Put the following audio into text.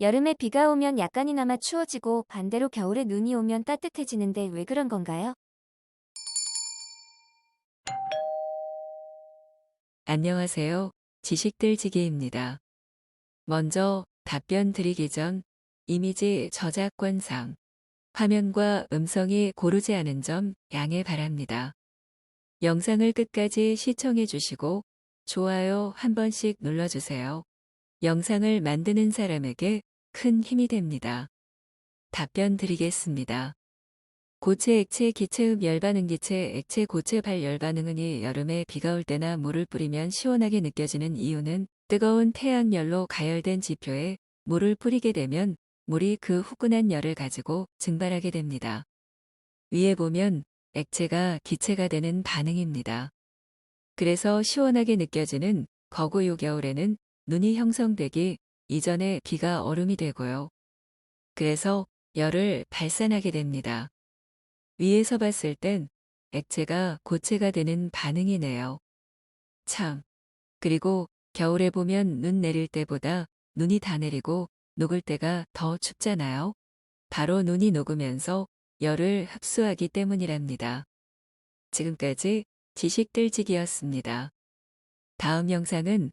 여름에 비가 오면 약간이나마 추워지고 반대로 겨울에 눈이 오면 따뜻해지는데 왜 그런 건가요? 안녕하세요. 지식들지기입니다. 먼저 답변 드리기 전 이미지 저작권상 화면과 음성이 고르지 않은 점 양해 바랍니다. 영상을 끝까지 시청해 주시고 좋아요 한 번씩 눌러주세요. 영상을 만드는 사람에게 큰 힘이 됩니다. 답변 드리겠습니다. 고체 액체 기체음 열반응 기체 액체 고체 발 열 반응은이 여름에 비가 올 때나 물을 뿌리면 시원하게 느껴지는 이유는 뜨거운 태양열로 가열된 지표에 물을 뿌리게 되면 물이 그 후끈한 열을 가지고 증발하게 됩니다. 위에 보면 액체가 기체가 되는 반응입니다. 그래서 시원하게 느껴지는 거구요 겨울에는 눈이 형성되기 이전에 비가 얼음이 되고요. 그래서 열을 발산하게 됩니다. 위에서 봤을 땐 액체가 고체가 되는 반응이네요. 참. 그리고 겨울에 보면 눈 내릴 때보다 눈이 다 내리고 녹을 때가 더 춥잖아요. 바로 눈이 녹으면서 열을 흡수하기 때문이랍니다. 지금까지 지식들지기였습니다. 다음 영상은